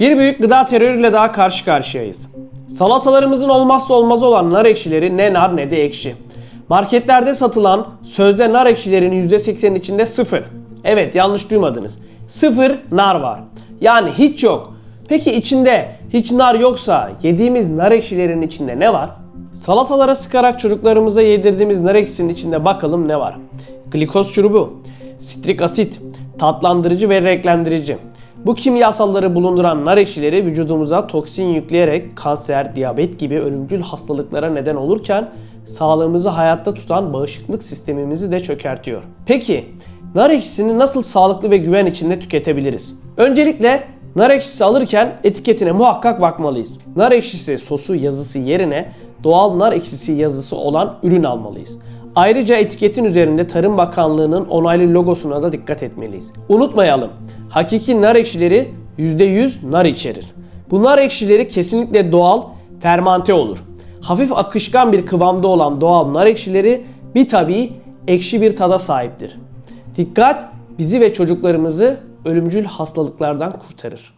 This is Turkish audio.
Bir büyük gıda terörüyle daha karşı karşıyayız. Salatalarımızın olmazsa olmazı olan nar ekşileri ne nar ne de ekşi. Marketlerde satılan sözde nar ekşilerin %80'in içinde sıfır. Evet yanlış duymadınız. Sıfır nar var. Yani hiç yok. Peki içinde hiç nar yoksa yediğimiz nar ekşilerin içinde ne var? Salatalara sıkarak çocuklarımıza yedirdiğimiz nar ekşisinin içinde bakalım ne var? Glikoz şurubu, sitrik asit, tatlandırıcı ve renklendirici. Bu kimyasalları bulunduran nar ekşileri vücudumuza toksin yükleyerek kanser, diyabet gibi ölümcül hastalıklara neden olurken sağlığımızı hayatta tutan bağışıklık sistemimizi de çökertiyor. Peki nar ekşisini nasıl sağlıklı ve güven içinde tüketebiliriz? Öncelikle nar ekşisi alırken etiketine muhakkak bakmalıyız. Nar ekşisi sosu yazısı yerine doğal nar ekşisi yazısı olan ürün almalıyız. Ayrıca etiketin üzerinde Tarım Bakanlığı'nın onaylı logosuna da dikkat etmeliyiz. Unutmayalım, hakiki nar ekşileri %100 nar içerir. Bu nar ekşileri kesinlikle doğal, fermante olur. Hafif akışkan bir kıvamda olan doğal nar ekşileri bir tabii ekşi bir tada sahiptir. Dikkat bizi ve çocuklarımızı ölümcül hastalıklardan kurtarır.